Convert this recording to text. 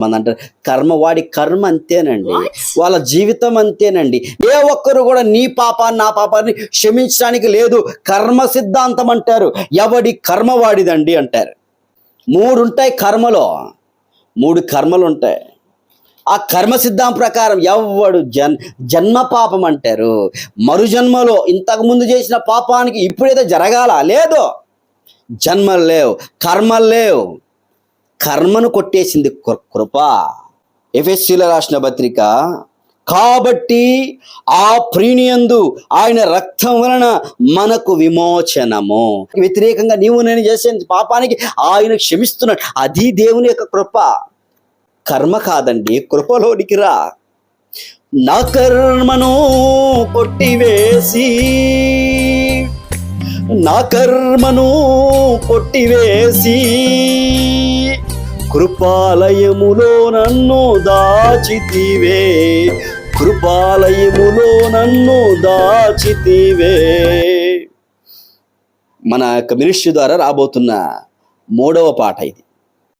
మన అంటారు కర్మ వాడి కర్మ అంతేనండి. వాళ్ళ జీవితం అంతేనండి. ఏ ఒక్కరు కూడా నీ పాపాన్ని నా పాపాన్ని క్షమించడానికి లేదు. కర్మ సిద్ధాంతం అంటారు. ఎవడి కర్మ వాడిదండి అంటారు. మూడు ఉంటాయి కర్మలో. మూడు కర్మలు ఉంటాయి ఆ కర్మ సిద్ధాంతం ప్రకారం ఎవడు జన్ జన్మ పాపం అంటారు. మరు జన్మలో ఇంతకు ముందు చేసిన పాపానికి ఇప్పుడైతే జరగాల? లేదు. జన్మలు లేవు. కర్మలు లేవు. కర్మను కొట్టేసింది కృప. ఎఫ్ఎస్సీల రాసిన పత్రిక కాబట్టి ఆ ప్రీణియందు ఆయన రక్తం వలన మనకు విమోచనము. వ్యతిరేకంగా నీవు నేను చేసే పాపానికి ఆయన క్షమిస్తున్నాడు అది దేవుని యొక్క కృప. కర్మ కాదండి కృపలోనికి రా. నా కర్మను కొట్టివేసి నా కర్మను కొట్టివేసి కృపాలయములో నన్ను దాచితివే. కృపాలయములో నన్ను దాచితివే. మన యొక్క మినిస్ట్రీ ద్వారా రాబోతున్న మూడవ పాట ఇది.